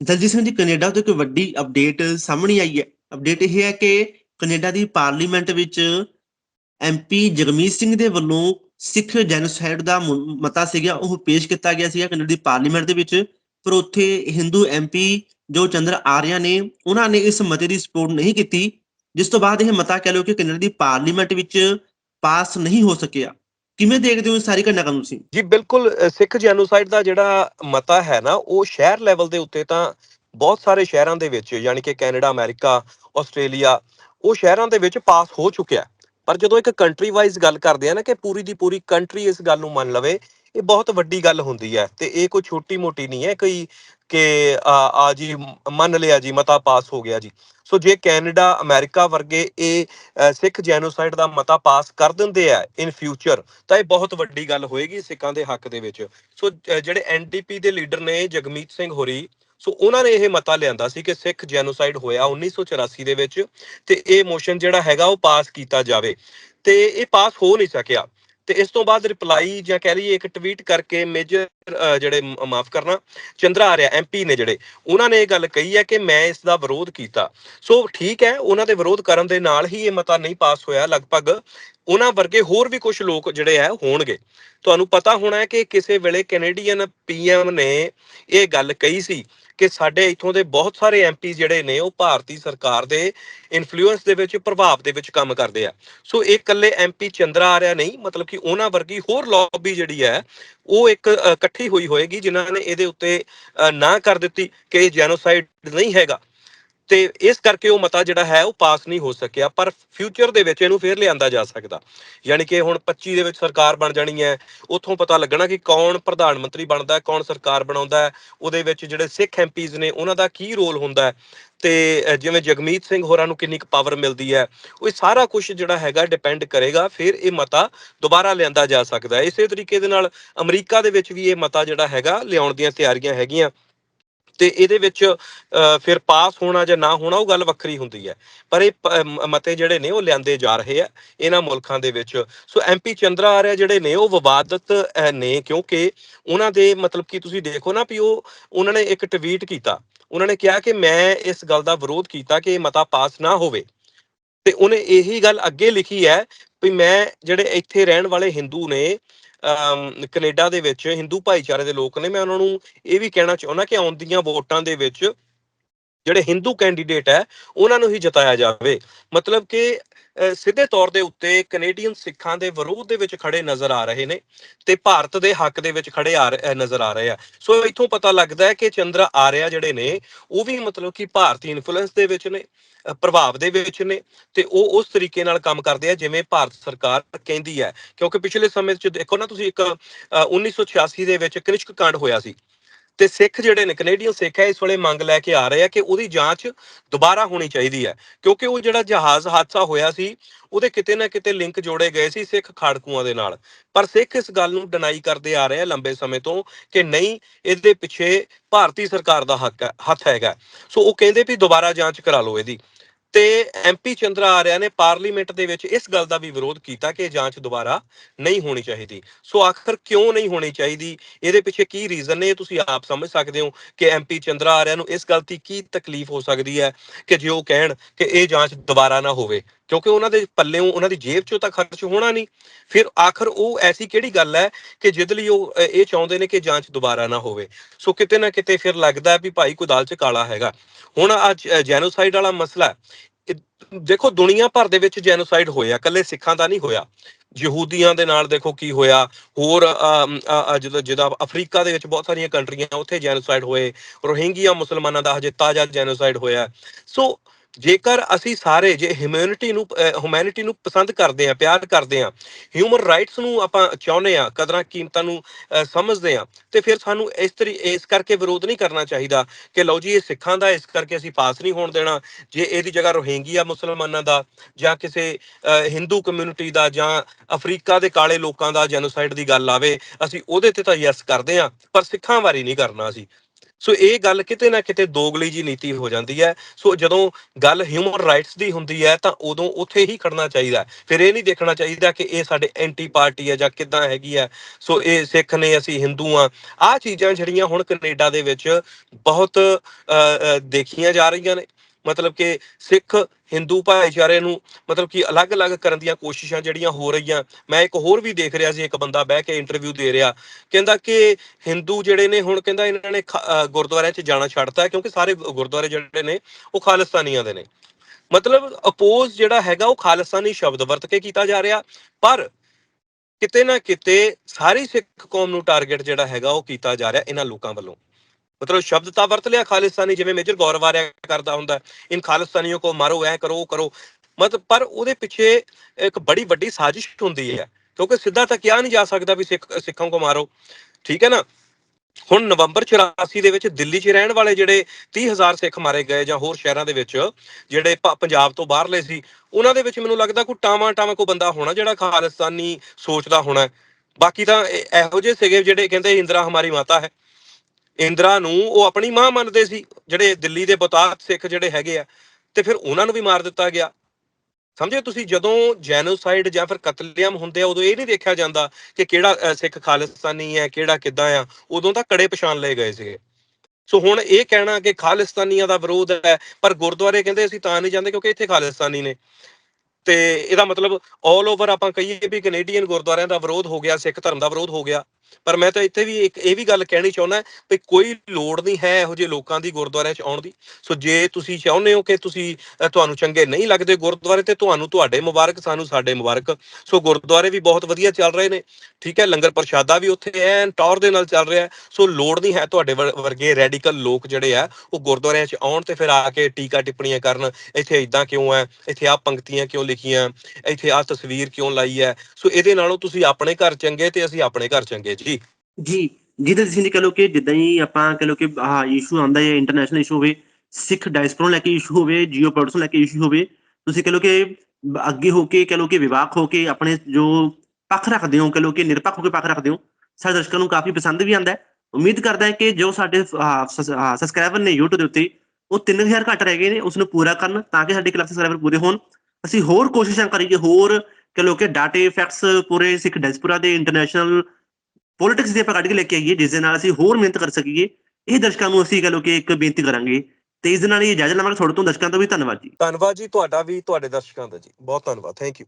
Daljit Singh ji, Canada ਤੋਂ ਇੱਕ ਵੱਡੀ ਅਪਡੇਟ ਸਾਹਮਣੇ ਆਈ ਹੈ। ਅਪਡੇਟ ਇਹ ਹੈ ਕਿ ਕੈਨੇਡਾ ਦੀ ਪਾਰਲੀਮੈਂਟ ਵਿੱਚ ਐਮਪੀ ਜਗਮੀਤ ਸਿੰਘ ਦੇ ਵੱਲੋਂ ਸਿੱਖ ਜੈਨੋਸਾਈਡ ਦਾ ਮਤਾ ਸੀਗਾ, ਉਹ ਪੇਸ਼ ਕੀਤਾ ਗਿਆ ਸੀਗਾ ਕੈਨੇਡਾ ਦੀ ਪਾਰਲੀਮੈਂਟ ਦੇ ਵਿੱਚ। ਪਰ ਉੱਥੇ ਹਿੰਦੂ ਐਮਪੀ ਜੋ ਚੰਦਰ ਆਰਿਆ ਨੇ, ਉਹਨਾਂ ਨੇ ਇਸ ਮਤੇ ਦੀ ਸਪੋਰਟ ਨਹੀਂ ਕੀਤੀ। ਜਿਸ ਤੋਂ ਬਾਅਦ ਇਹ ਮਤਾ ਕਹਿ ਲਓ ਕਿ ਕੈਨੇਡਾ ਦੀ ਪਾਰਲੀਮੈਂਟ ਵਿੱਚ ਪਾਸ ਨਹੀਂ ਹੋ ਸਕਿਆ। ਕਿਵੇਂ ਦੇਖਦੇ ਹੋ ਸਾਰੀ ਘਟਨਾ ਨੂੰ ਤੁਸੀਂ? ਜੀ, ਬਿਲਕੁਲ ਸਿੱਖ ਜੈਨੋਸਾਈਡ ਦਾ ਜਿਹੜਾ ਮਤਾ ਹੈ ਨਾ, ਉਹ ਸ਼ਹਿਰ ਲੈਵਲ ਦੇ ਉੱਤੇ ਤਾਂ ਬਹੁਤ ਸਾਰੇ ਸ਼ਹਿਰਾਂ ਦੇ ਵਿੱਚ, ਯਾਨੀ ਕਿ ਕੈਨੇਡਾ, ਅਮਰੀਕਾ, ਆਸਟ੍ਰੇਲੀਆ, ਉਹ ਸ਼ਹਿਰਾਂ ਦੇ ਵਿੱਚ ਪਾਸ ਹੋ ਚੁੱਕਿਆ ਪਰ ਜਦੋਂ ਇੱਕ ਕੰਟਰੀ ਵਾਈਜ਼ ਗੱਲ ਕਰਦੇ ਆ ਨਾ ਕਿ ਪੂਰੀ ਦੀ ਪੂਰੀ ਕੰਟਰੀ ਇਸ ਗੱਲ ਨੂੰ ਮੰਨ ਲਵੇ, ਇਹ ਬਹੁਤ ਵੱਡੀ ਗੱਲ ਹੁੰਦੀ ਹੈ ਤੇ ਇਹ ਕੋਈ ਛੋਟੀ ਮੋਟੀ ਨਹੀਂ ਹੈ, ਕੋਈ ਕਿ ਆ ਜੀ, ਮੰਨ ਲਿਆ ਜੀ, ਮਤਾ ਪਾਸ ਹੋ ਗਿਆ ਜੀ। ਸੋ ਜੇ ਕੈਨੇਡਾ, ਅਮਰੀਕਾ ਵਰਗੇ ਇਹ ਸਿੱਖ ਜੈਨੋਸਾਈਡ ਦਾ ਮਤਾ ਪਾਸ ਕਰ ਦਿੰਦੇ ਆ ਇਨ ਫਿਊਚਰ ਤਾਂ ਇਹ ਬਹੁਤ ਵੱਡੀ ਗੱਲ ਹੋਏਗੀ ਸਿੱਖਾਂ ਦੇ ਹੱਕ ਦੇ ਵਿੱਚ। ਸੋ ਜ- ਜਿਹੜੇ ਐਨਡੀਪੀ ਦੇ ਲੀਡਰ ਨੇ ਜਗਮੀਤ ਸਿੰਘ ਹੋਰੀ, ਸੋ ਉਹਨਾਂ ਨੇ ਇਹ ਮਤਾ ਲਿਆਂਦਾ ਸੀ ਕਿ ਸਿੱਖ ਜੈਨੋਸਾਈਡ ਹੋਇਆ 1984 ਦੇ ਵਿੱਚ ਤੇ ਇਹ ਮੋਸ਼ਨ ਜਿਹੜਾ ਹੈਗਾ ਉਹ ਪਾਸ ਕੀਤਾ ਜਾਵੇ। ਤੇ ਇਹ ਪਾਸ ਹੋ ਨਹੀਂ ਸਕਿਆ। ਤੇ ਇਸ ਤੋਂ ਬਾਅਦ ਰਿਪਲਾਈ ਜਾਂ ਕਹਿ ਲਈਏ ਇੱਕ ਟਵੀਟ ਕਰਕੇ ਮੇਜਰ ਜਿਹੜੇ ਮਾਫ ਕਰਨਾ, ਚੰਦਰਾ ਆਰਿਆ ਐਮਪੀ ਨੇ ਜਿਹੜੇ, ਉਹਨਾਂ ਨੇ ਇਹ ਗੱਲ ਕਹੀ ਹੈ ਕਿ ਮੈਂ ਇਸ ਦਾ ਵਿਰੋਧ ਕੀਤਾ। ਸੋ ਠੀਕ ਹੈ, ਉਹਨਾਂ ਦੇ ਵਿਰੋਧ ਕਰਨ ਦੇ ਨਾਲ ਹੀ ਇਹ ਮਤਾ ਨਹੀਂ ਪਾਸ ਹੋਇਆ, ਲਗਭਗ ਉਹਨਾਂ ਵਰਗੇ ਹੋਰ ਵੀ ਕੁਝ ਲੋਕ ਜਿਹੜੇ ਆ ਹੋਣਗੇ। ਤੁਹਾਨੂੰ ਪਤਾ ਹੋਣਾ ਹੈ ਕਿ ਕਿਸੇ ਵੇਲੇ ਕੈਨੇਡੀਅਨ ਪੀਐਮ ਨੇ ਇਹ ਗੱਲ ਕਹੀ ਸੀ ਕਿ ਸਾਡੇ ਇਥੋਂ ਦੇ ਬਹੁਤ ਸਾਰੇ ਐਮਪੀ ਜਿਹੜੇ ਨੇ ਉਹ ਭਾਰਤੀ ਸਰਕਾਰ ਦੇ ਇਨਫਲੂਐਂਸ ਦੇ ਵਿੱਚ, ਪ੍ਰਭਾਵ ਦੇ ਵਿੱਚ ਕੰਮ ਕਰਦੇ ਆ। ਸੋ ਇਹ ਇਕੱਲੇ ਐਮਪੀ ਚੰਦਰਾ ਆ ਰਿਹਾ ਨਹੀਂ, ਮਤਲਬ ਕਿ ਉਹਨਾਂ ਵਰਗੀ ਹੋਰ ਲੌਬੀ ਜਿਹੜੀ ਹੈ, ਉਹ ਇੱਕ ਇਕੱਠੀ ਹੋਈ ਹੋਏਗੀ, ਜਿਨ੍ਹਾਂ ਨੇ ਇਹਦੇ ਉੱਤੇ ਨਾ ਕਰ ਦਿੱਤੀ ਕਿ ਇਹ ਜੈਨੋਸਾਈਡ ਨਹੀਂ ਹੈਗਾ। ਤੇ ਇਸ ਕਰਕੇ ਉਹ ਮਤਾ ਜਿਹੜਾ ਹੈ ਉਹ ਪਾਸ ਨਹੀਂ ਹੋ ਸਕਿਆ, ਪਰ ਫਿਊਚਰ ਦੇ ਵਿੱਚ ਇਹਨੂੰ ਫੇਰ ਲਿਆਂਦਾ ਜਾ ਸਕਦਾ। ਯਾਨੀ ਕਿ ਹੁਣ 25 ਦੇ ਵਿੱਚ ਸਰਕਾਰ ਬਣ ਜਾਣੀ ਹੈ, ਉੱਥੋਂ ਪਤਾ ਲੱਗਣਾ ਕਿ ਕੌਣ ਪ੍ਰਧਾਨ ਮੰਤਰੀ ਬਣਦਾ ਕੌਣ ਸਰਕਾਰ ਬਣਾਉਂਦਾ ਹੈ, ਉਹਦੇ ਵਿੱਚ ਜਿਹੜੇ ਸਿੱਖ ਐਮਪੀਜ਼ ਨੇ ਉਹਨਾਂ ਦਾ ਕੀ ਰੋਲ ਹੁੰਦਾ ਹੈ, ਤੇ ਜਿਵੇਂ ਜਗਮੀਤ ਸਿੰਘ ਹੋਰਾਂ ਨੂੰ ਕਿੰਨੀ ਕੁ ਪਾਵਰ ਮਿਲਦੀ ਹੈ, ਉਹ ਸਾਰਾ ਕੁਝ ਜਿਹੜਾ ਹੈਗਾ ਡਿਪੈਂਡ ਕਰੇਗਾ, ਫਿਰ ਇਹ ਮਤਾ ਦੁਬਾਰਾ ਲਿਆਂਦਾ ਜਾ ਸਕਦਾ ਹੈ। ਇਸੇ ਤਰੀਕੇ ਦੇ ਨਾਲ ਅਮਰੀਕਾ ਦੇ ਵਿੱਚ ਵੀ ਇਹ ਮਤਾ ਜਿਹੜਾ ਹੈਗਾ, ਲਿਆਉਣ ਦੀਆਂ ਤਿਆਰੀਆਂ ਹੈਗੀਆਂ। ਤੇ ਇਹਦੇ ਵਿੱਚ ਫਿਰ ਪਾਸ ਹੋਣਾ ਜਾਂ ਨਾ ਹੋਣਾ, ਉਹ ਗੱਲ ਵੱਖਰੀ ਹੁੰਦੀ ਹੈ। ਪਰ ਇਹ ਮ- ਮਤੇ ਜਿਹੜੇ ਨੇ, ਉਹ ਲਿਆਂਦੇ ਜਾ ਰਹੇ ਆ ਇਹਨਾਂ ਮੁਲਕਾਂ ਦੇ ਵਿੱਚ। ਸੋ ਐਮਪੀ ਚੰਦਰਾ ਆਰਿਆ ਜਿਹੜੇ ਨੇ, ਉਹ ਵਿਵਾਦਤ ਨੇ ਕਿਉਂਕਿ ਉਹਨਾਂ ਦੇ ਮਤਲਬ ਕਿ ਤੁਸੀਂ ਦੇਖੋ ਨਾ ਵੀ ਉਹ, ਉਹਨਾਂ ਨੇ ਇੱਕ ਟਵੀਟ ਕੀਤਾ। ਉਹਨਾਂ ਨੇ ਕਿਹਾ ਕਿ ਮੈਂ ਇਸ ਗੱਲ ਦਾ ਵਿਰੋਧ ਕੀਤਾ ਕਿ ਇਹ ਮਤਾ ਪਾਸ ਨਾ ਹੋਵੇ। ਤੇ ਉਹਨੇ ਇਹੀ ਗੱਲ ਅੱਗੇ ਲਿਖੀ ਹੈ ਵੀ ਮੈਂ ਜਿਹੜੇ ਇੱਥੇ ਰਹਿਣ ਵਾਲੇ ਹਿੰਦੂ ਨੇ ਕੈਨੇਡਾ ਦੇ ਵਿੱਚ, ਹਿੰਦੂ ਭਾਈਚਾਰੇ ਦੇ ਲੋਕ ਨੇ, ਮੈਂ ਉਹਨਾਂ ਨੂੰ ਇਹ ਵੀ ਕਹਿਣਾ ਚਾਹੁੰਦਾ ਕਿ ਆਉਂਦੀਆਂ ਵੋਟਾਂ ਦੇ ਵਿੱਚ ਜਿਹੜੇ ਹਿੰਦੂ ਕੈਂਡੀਡੇਟ ਹੈ ਉਹਨਾਂ ਨੂੰ ਹੀ ਜਿਤਾਇਆ ਜਾਵੇ। ਮਤਲਬ ਕਿ ਸਿੱਧੇ ਤੌਰ ਦੇ ਉੱਤੇ ਕੈਨੇਡੀਅਨ ਸਿੱਖਾਂ ਦੇ ਵਿਰੋਧ ਦੇ ਵਿੱਚ ਖੜੇ ਨਜ਼ਰ ਆ ਰਹੇ ਨੇ ਤੇ ਭਾਰਤ ਦੇ ਹੱਕ ਦੇ ਵਿੱਚ ਖੜੇ ਆ ਰਹੇ- ਨਜ਼ਰ ਆ ਰਹੇ ਆ। ਸੋ ਇੱਥੋਂ ਪਤਾ ਲੱਗਦਾ ਹੈ ਕਿ ਚੰਦਰਾ ਆਰਿਆ ਜਿਹੜੇ ਨੇ ਉਹ ਵੀ ਮਤਲਬ ਕਿ ਭਾਰਤੀ ਇਨਫਲੂਐਂਸ ਦੇ ਵਿੱਚ ਨੇ ਪ੍ਰਭਾਵ ਦੇ ਵਿੱਚ ਨੇ ਤੇ ਉਹ ਉਸ ਤਰੀਕੇ ਨਾਲ ਕੰਮ ਕਰਦੇ ਆ ਜਿਵੇਂ ਭਾਰਤ ਸਰਕਾਰ ਕਹਿੰਦੀ ਹੈ। ਕਿਉਂਕਿ ਪਿਛਲੇ ਸਮੇਂ 'ਚ ਦੇਖੋ ਨਾ ਤੁਸੀਂ ਇੱਕ ਅਹ, 1986 ਦੇ ਵਿੱਚ ਕਨਿਸ਼ਕ ਕਾਂਡ ਹੋਇਆ ਸੀ। ਤੇ ਸਿੱਖ ਜਿਹੜੇ ਨੇ, ਕੈਨੇਡੀਅਨ ਸਿੱਖ ਹੈ, ਇਸ ਵੇਲੇ ਮੰਗ ਲੈ ਕੇ ਆ ਰਹੇ ਆ ਕਿ ਉਹਦੀ ਜਾਂਚ ਦੁਬਾਰਾ ਹੋਣੀ ਚਾਹੀਦੀ ਹੈ। ਕਿਉਂਕਿ ਉਹ ਜਿਹੜਾ ਜਹਾਜ਼ ਹਾਦਸਾ ਹੋਇਆ ਸੀ, ਉਹਦੇ ਕਿਤੇ ਨਾ ਕਿਤੇ ਲਿੰਕ ਜੋੜੇ ਗਏ ਸੀ ਸਿੱਖ ਖਾੜਕੂਆਂ ਦੇ ਨਾਲ। ਪਰ ਸਿੱਖ ਇਸ ਗੱਲ ਨੂੰ ਡਿਨਾਈ ਕਰਦੇ ਆ ਰਹੇ ਆ ਲੰਬੇ ਸਮੇਂ ਤੋਂ ਕਿ ਨਹੀਂ, ਇਹਦੇ ਪਿੱਛੇ ਭਾਰਤੀ ਸਰਕਾਰ ਦਾ ਹੱਕ ਹੈ, ਹੱਥ ਹੈਗਾ। ਸੋ ਉਹ ਕਹਿੰਦੇ ਵੀ ਦੁਬਾਰਾ ਜਾਂਚ ਕਰਾ ਲਓ ਇਹਦੀ। ਤੇ ਐਮਪੀ ਚੰਦਰਾ ਆਰਿਆ ਨੇ ਪਾਰਲੀਮੈਂਟ ਦੇ ਵਿੱਚ ਇਸ ਗੱਲ ਦਾ ਵੀ ਵਿਰੋਧ ਕੀਤਾ ਕਿ ਇਹ ਜਾਂਚ ਦੁਬਾਰਾ ਨਹੀਂ ਹੋਣੀ ਚਾਹੀਦੀ। ਸੋ ਆਖਰ ਕਿਉਂ ਨਹੀਂ ਹੋਣੀ ਚਾਹੀਦੀ? ਇਹਦੇ ਪਿੱਛੇ ਕੀ ਰੀਜ਼ਨ ਨੇ? ਤੁਸੀਂ ਆਪ ਸਮਝ ਸਕਦੇ ਹੋ ਕਿ ਐਮਪੀ ਚੰਦਰਾ ਆਰਿਆ ਨੂੰ ਇਸ ਗੱਲ ਦੀ ਕੀ ਤਕਲੀਫ ਹੋ ਸਕਦੀ ਹੈ ਕਿ ਜੇ ਉਹ ਕਹਿਣ ਕਿ ਇਹ ਜਾਂਚ ਦੁਬਾਰਾ ਨਾ ਹੋਵੇ। ਕਿਉਂਕਿ ਉਹਨਾਂ ਦੇ ਪੱਲੇੋਂ ਉਹਨਾਂ ਦੀ ਜੇਬ ਚੋਂ ਤਾਂ ਖਰਚ ਹੋਣਾ ਨਹੀਂ। ਫਿਰ ਆਖਰ ਉਹ ਐਸੀ ਕਿਹੜੀ ਗੱਲ ਹੈ ਕਿ ਜਿਦ ਲਈ ਉਹ ਇਹ ਚਾਹੁੰਦੇ ਨੇ ਕਿ ਜਾਂਚ ਦੁਬਾਰਾ ਨਾ ਹੋਵੇ। ਸੋ ਕਿਤੇ ਨਾ ਕਿਤੇ ਫਿਰ ਲੱਗਦਾ ਵੀ ਭਾਈ ਕੋਈ ਦਾਲ ਚ ਕਾਲਾ ਹੈਗਾ। ਹੁਣ ਅੱਜ ਜੈਨੋਸਾਈਡ ਵਾਲਾ ਮਸਲਾ ਦੇਖੋ ਦੁਨੀਆ ਭਰ ਦੇ ਵਿੱਚ ਜੈਨੋਸਾਈਡ ਹੋਇਆ ਕੱਲੇ ਸਿੱਖਾਂ ਦਾ ਨਹੀਂ ਹੋਇਆ। ਯਹੂਦੀਆਂ ਦੇ ਨਾਲ ਦੇਖੋ ਕੀ ਹੋਇਆ ਹੋਰ ਅਮ, ਅ, ਅ, ਜਦੋਂ ਜਿਹਦਾ ਅਫਰੀਕਾ ਦੇ ਵਿੱਚ ਬਹੁਤ ਸਾਰੀਆਂ ਕੰਟਰੀਆਂ ਉੱਥੇ ਜੈਨੋਸਾਈਡ ਹੋਏ ਰੋਹਿੰਗੀਆ ਮੁਸਲਮਾਨਾਂ ਦਾ ਹਜੇ ਤਾਜ਼ਾ ਜੈਨੋਸਾਈਡ ਹੋਇਆ। ਸੋ ਜੇਕਰ ਅਸੀਂ ਸਾਰੇ ਜੇ ਹਿਊਮੈਨਿਟੀ ਨੂੰ ਹਿਊਮੈਨਿਟੀ ਨੂੰ ਪਸੰਦ ਕਰਦੇ ਆ ਪਿਆਰ ਕਰਦੇ ਆ ਹਿਊਮਨ ਰਾਈਟਸ ਨੂੰ ਆਪਾਂ ਚਾਹੁੰਦੇ ਆ ਕਦਰਾਂ ਕੀਮਤਾਂ ਨੂੰ ਸਮਝਦੇ ਆ ਤੇ ਫਿਰ ਸਾਨੂੰ ਇਸ ਤਰੀ, ਇਸ ਕਰਕੇ ਵਿਰੋਧ ਨਹੀਂ ਕਰਨਾ ਚਾਹੀਦਾ ਕਿ ਲਓ ਜੀ, ਇਹ ਸਿੱਖਾਂ ਦਾ, ਇਸ ਕਰਕੇ ਅਸੀਂ ਪਾਸ ਨਹੀਂ ਹੋਣ ਦੇਣਾ, ਜੇ ਇਹਦੀ ਜਗ੍ਹਾ ਰੋਹਿੰਗੀਆ ਮੁਸਲਮਾਨਾਂ ਦਾ, ਜਾਂ ਕਿਸੇ ਹਿੰਦੂ ਕਮਿਊਨਿਟੀ ਦਾ, ਜਾਂ ਅਫਰੀਕਾ ਦੇ ਕਾਲੇ ਲੋਕਾਂ ਦਾ ਜੈਨੋਸਾਈਡ ਦੀ ਗੱਲ ਆਵੇ, ਅਸੀਂ ਉਹਦੇ ਤੇ ਤਾਂ ਯੈਸ ਕਰਦੇ ਆ ਪਰ ਸਿੱਖਾਂ ਬਾਰੇ ਨਹੀਂ ਕਰਨਾ ਅਸੀਂ। ਸੋ ਇਹ ਗੱਲ ਕਿਤੇ ਨਾ ਕਿਤੇ ਦੋਗਲੀ ਜੀ ਨੀਤੀ ਹੋ ਜਾਂਦੀ ਹੈ। ਸੋ ਜਦੋਂ ਗੱਲ ਹਿਊਮਨ ਰਾਈਟਸ ਦੀ ਹੁੰਦੀ ਹੈ ਤਾਂ ਉਦੋਂ ਉੱਥੇ ਹੀ ਖੜਨਾ ਚਾਹੀਦਾ ਫਿਰ ਇਹ ਨਹੀਂ ਦੇਖਣਾ ਚਾਹੀਦਾ ਕਿ ਇਹ ਸਾਡੇ ਐਂਟੀ ਪਾਰਟੀ ਹੈ ਜਾਂ ਕਿੱਦਾਂ ਹੈਗੀ ਹੈ। ਸੋ ਇਹ ਸਿੱਖ ਨੇ, ਅਸੀਂ ਹਿੰਦੂ ਆ ਆ ਚੀਜ਼ਾਂ ਜਿਹੜੀਆਂ ਹੁਣ ਕੈਨੇਡਾ ਦੇ ਵਿੱਚ ਬਹੁਤ ਦੇਖੀਆਂ ਜਾ ਰਹੀਆਂ ਨੇ। ਮਤਲਬ ਕਿ ਸਿੱਖ ਹਿੰਦੂ ਭਾਈਚਾਰੇ ਨੂੰ ਮਤਲਬ ਕਿ ਅਲੱਗ-ਅਲੱਗ ਕਰਨ ਦੀਆਂ ਕੋਸ਼ਿਸ਼ਾਂ ਜਿਹੜੀਆਂ ਹੋ ਰਹੀਆਂ। ਮੈਂ ਇੱਕ ਹੋਰ ਵੀ ਦੇਖ ਰਿਹਾ ਸੀ, ਇੱਕ ਬੰਦਾ ਬਹਿ ਕੇ ਇੰਟਰਵਿਊ ਦੇ ਰਿਹਾ। ਕਹਿੰਦਾ ਕਿ ਹਿੰਦੂ ਜਿਹੜੇ ਨੇ ਹੁਣ ਕਹਿੰਦਾ ਇਹਨਾਂ ਨੇ ਖਾ- ਗੁਰਦੁਆਰਿਆਂ 'ਚ ਜਾਣਾ ਛੱਡਤਾ ਹੈ ਕਿਉਂਕਿ ਸਾਰੇ ਗੁਰਦੁਆਰੇ ਜਿਹੜੇ ਨੇ ਉਹ ਖਾਲਿਸਤਾਨੀਆਂ ਦੇ ਨੇ। ਮਤਲਬ ਅਪੋਜ਼ ਜਿਹੜਾ ਹੈਗਾ ਉਹ ਖਾਲਿਸਤਾਨੀ ਸ਼ਬਦ ਵਰਤ ਕੇ ਕੀਤਾ ਜਾ ਰਿਹਾ, ਪਰ ਕਿਤੇ ਨਾ ਕਿਤੇ ਸਾਰੀ ਸਿੱਖ ਕੌਮ ਨੂੰ ਟਾਰਗੇਟ ਜਿਹੜਾ ਹੈਗਾ ਉਹ ਕੀਤਾ ਜਾ ਰਿਹਾ ਇਹਨਾਂ ਲੋਕਾਂ ਵੱਲੋਂ। ਮਤਲਬ ਸ਼ਬਦ ਤਾਂ ਵਰਤ ਲਿਆ ਖਾਲਿਸਤਾਨੀ, ਜਿਵੇਂ ਮੇਜਰ ਗੌਰਵ ਆਰਿਆ ਕਰਦਾ ਹੁੰਦਾ। ਇਨ ਖਾਲਿਸਤਾਨੀਆਂ ਕੋ ਮਾਰੋ, ਐ ਕਰੋ, ਉਹ ਕਰੋ। ਮਤਲਬ ਪਰ ਉਹਦੇ ਪਿੱਛੇ ਇੱਕ ਬੜੀ ਵੱਡੀ ਸਾਜ਼ਿਸ਼ ਹੁੰਦੀ ਹੈ। ਕਿਉਂਕਿ ਸਿੱਧਾ ਤਾਂ ਕਿਹਾ ਨਹੀਂ ਜਾ ਸਕਦਾ ਵੀ ਸਿੱਖ, ਸਿੱਖਾਂ ਕੋ ਮਾਰੋ। ਠੀਕ ਹੈ ਨਾ? ਹੁਣ ਨਵੰਬਰ 84 ਦੇ ਵਿੱਚ ਦਿੱਲੀ 'ਚ ਰਹਿਣ ਵਾਲੇ ਜਿਹੜੇ 30000 ਸਿੱਖ ਮਾਰੇ ਗਏ ਜਾਂ ਹੋਰ ਸ਼ਹਿਰਾਂ ਦੇ ਵਿੱਚ, ਜਿਹੜੇ ਪੰਜਾਬ ਤੋਂ ਬਾਹਰਲੇ ਸੀ, ਉਹਨਾਂ ਦੇ ਵਿੱਚ ਮੈਨੂੰ ਲੱਗਦਾ ਕੋਈ ਟਾਵਾਂ ਟਾਵਾਂ ਕੋਈ ਬੰਦਾ ਹੋਣਾ ਜਿਹੜਾ ਖਾਲਿਸਤਾਨੀ ਸੋਚਦਾ ਹੋਣਾ। ਬਾਕੀ ਤਾਂ ਇਹੋ ਜਿਹੇ ਸੀਗੇ ਜਿਹੜੇ ਕਹਿੰਦੇ ਇੰਦਰਾ ਹਮਾਰੀ ਮਾਤਾ ਹੈ। ਇੰਦਰਾ ਨੂੰ ਉਹ ਆਪਣੀ ਮਾਂ ਮੰਨਦੇ ਸੀ, ਜਿਹੜੇ ਦਿੱਲੀ ਦੇ ਬਤਾਤ ਸਿੱਖ ਜਿਹੜੇ ਹੈਗੇ ਆ, ਤੇ ਫਿਰ ਉਹਨਾਂ ਨੂੰ ਵੀ ਮਾਰ ਦਿੱਤਾ ਗਿਆ। ਸਮਝੇ ਤੁਸੀਂ, ਜਦੋਂ ਜੈਨੋਸਾਈਡ ਜਾਂ ਫਿਰ ਕਤਲੇਆਮ ਹੁੰਦੇ ਆ, ਉਦੋਂ ਇਹ ਨਹੀਂ ਦੇਖਿਆ ਜਾਂਦਾ ਕਿ ਕਿਹੜਾ ਸਿੱਖ ਖਾਲਿਸਤਾਨੀ ਹੈ, ਕਿਹੜਾ ਕਿੱਦਾਂ ਆ, ਉਦੋਂ ਤਾਂ ਕੜੇ ਪਛਾਣ ਲਏ ਗਏ ਸੀਗੇ। ਸੋ ਹੁਣ ਇਹ ਕਹਿਣਾ ਕਿ ਖਾਲਿਸਤਾਨੀਆਂ ਦਾ ਵਿਰੋਧ ਹੈ, ਪਰ ਗੁਰਦੁਆਰੇ ਕਹਿੰਦੇ ਅਸੀਂ ਤਾਂ ਨਹੀਂ ਜਾਂਦੇ ਕਿਉਂਕਿ ਇੱਥੇ ਖਾਲਿਸਤਾਨੀ ਨੇ। ਤੇ ਇਹਦਾ ਮਤਲਬ 올 ਓਵਰ ਆਪਾਂ ਕਹੀਏ ਵੀ ਕੈਨੇਡੀਅਨ ਗੁਰਦੁਆਰਿਆਂ ਦਾ ਵਿਰੋਧ ਹੋ ਗਿਆ, ਸਿੱਖ ਧਰਮ ਦਾ ਵਿਰੋਧ ਹੋ ਗਿਆ। ਪਰ ਮੈਂ ਤਾਂ ਇੱਥੇ ਵੀ ਇੱਕ ਇਹ ਵੀ ਗੱਲ ਕਹਿਣੀ ਚਾਹੁੰਦਾ ਵੀ ਕੋਈ ਲੋੜ ਨਹੀਂ ਹੈ ਇਹੋ ਜਿਹੇ ਲੋਕਾਂ ਦੀ ਗੁਰਦੁਆਰਿਆਂ 'ਚ ਆਉਣ ਦੀ। ਸੋ ਜੇ ਤੁਸੀਂ ਚਾਹੁੰਦੇ ਹੋ ਕਿ ਤੁਸੀਂ ਤੁਹਾਨੂੰ ਚੰਗੇ ਨਹੀਂ ਲੱਗਦੇ ਗੁਰਦੁਆਰੇ ਤੇ ਤੁਹਾਨੂੰ ਤੁਹਾਡੇ ਮੁਬਾਰਕ, ਸਾਨੂੰ ਸਾਡੇ ਮੁਬਾਰਕ। ਸੋ ਗੁਰਦੁਆਰੇ ਵੀ ਬਹੁਤ ਵਧੀਆ ਚੱਲ ਰਹੇ ਨੇ, ਠੀਕ ਹੈ, ਲੰਗਰ ਪ੍ਰਸ਼ਾਦਾ ਵੀ ਉੱਥੇ ਐਨ ਟੌਰ ਦੇ ਨਾਲ ਚੱਲ ਰਿਹਾ ਸੋ ਲੋੜ ਨਹੀਂ ਹੈ ਤੁਹਾਡੇ ਵਰ- ਵਰਗੇ ਰੈਡੀਕਲ ਲੋਕ ਜਿਹੜੇ ਆ, ਉਹ ਗੁਰਦੁਆਰਿਆਂ 'ਚ ਆਉਣ ਤੇ ਫਿਰ ਆ ਕੇ ਟੀਕਾ ਟਿੱਪਣੀਆਂ ਕਰਨ, ਇੱਥੇ ਇਦਾਂ ਕਿਉਂ ਹੈ, ਇੱਥੇ ਆਹ ਪੰਕਤੀਆਂ ਕਿਉਂ ਲਿਖੀਆਂ, ਇੱਥੇ ਆਹ ਤਸਵੀਰ ਕਿਉਂ ਲਾਈ ਹੈ। ਸੋ ਇਹਦੇ ਨਾਲੋਂ ਤੁਸੀਂ ਆਪਣੇ ਘਰ ਚੰਗੇ ਤੇ ਅਸੀਂ ਆਪਣੇ ਘਰ ਚੰਗੇ ਜੀ। ਜੀ, ਜਿਹਦੇ ਤੁਸੀਂ ਨਹੀਂ ਕਹ ਕਿ ਜਿੱਦਾਂ ਹੀ ਆਪਾਂ ਕਹ ਲੋ ਕਿ, ਆਹ ਇਸ਼ੂ ਆਉਂਦਾ ਹੈ ਇੰਟਰਨੈਸ਼ਨਲ ਇਸ਼ੂ ਹੋਵੇ, ਸਿੱਖ ਡਾਇਸਪੋਰਾ ਲੈ ਕੇ ਇਸ਼ੂ ਹੋਵੇ ਜੀਓ ਪੋਲਿਟਿਕਸ ਲੈ ਕੇ ਇਸ਼ੂ ਹੋਵੇ, ਤੁਸੀਂ ਕਹ ਲੋ ਕਿ ਅੱਗੇ ਹੋ ਕੇ ਕਹ ਲੋ ਕਿ ਵਿਵਾਕ ਹੋ ਕੇ ਆਪਣੇ ਜੋ ਪੱਖ ਰੱਖਦੇ ਹੋ, ਕਹ ਲੋ ਕਿ ਨਿਰਪੱਖ ਹੋ ਕੇ ਪੱਖ ਰੱਖਦੇ ਹੋ, ਸਾਡੇ ਦਰਸ਼ਕਾਂ ਨੂੰ ਕਾਫੀ ਪਸੰਦ ਵੀ ਆਉਂਦਾ ਹੈ। ਉਮੀਦ ਕਰਦਾ ਹੈ ਕਿ ਜੋ ਸਾਡੇ ਸਬਸਕ੍ਰਾਈਬਰ ਨੇ YouTube ਦੇ ਉੱਤੇ, ਉਹ 3000 ਘੱਟ ਰਹਿ ਗਏ ਨੇ, ਉਸ ਨੂੰ ਪੂਰਾ ਕਰਨ ਤਾਂ ਕਿ ਸਾਡੇ ਕਲਾਸ ਸਬਸਕ੍ਰਾਈਬਰ ਪੂਰੇ ਹੋਣ। ਅਸੀਂ ਹੋਰ ਕੋਸ਼ਿਸ਼ਾਂ ਕਰੀਏ, ਹੋਰ ਕਹ ਲੋ ਕਿ ਡਾਟੇ ਫੈਕਟਸ ਪੂਰੇ ਸਿੱਖ ਡਾਇਸਪੋਰਾ ਦੇ ਇੰਟਰਨੈਸ਼ਨਲ ਪੋਲਿਟਿਕਸ ਦੀ ਆਪਾਂ ਕੱਢ ਕੇ ਲੈ ਕੇ ਆਈਏ, ਜਿਸ ਦੇ ਨਾਲ ਅਸੀਂ ਹੋਰ ਮਿਹਨਤ ਕਰ ਸਕੀਏ, ਇਹ ਦਰਸ਼ਕਾਂ ਨੂੰ ਅਸੀਂ ਕਹ ਲੋ ਕਿ ਇੱਕ ਬੇਨਤੀ ਕਰਾਂਗੇ ਤੇ ਇਸ ਦੇ ਨਾਲ ਹੀ ਇਜਾਜ਼ਤ ਲਵਾਂਗੇ। ਤੁਹਾਡੇ ਤੋਂ ਦਰਸ਼ਕਾਂ ਦਾ ਵੀ ਧੰਨਵਾਦ ਜੀ। ਧੰਨਵਾਦ ਜੀ, ਤੁਹਾਡਾ ਵੀ, ਤੁਹਾਡੇ ਦਰਸ਼ਕਾਂ ਦਾ ਜੀ। ਬਹੁਤ ਧੰਨਵਾਦ। Thank you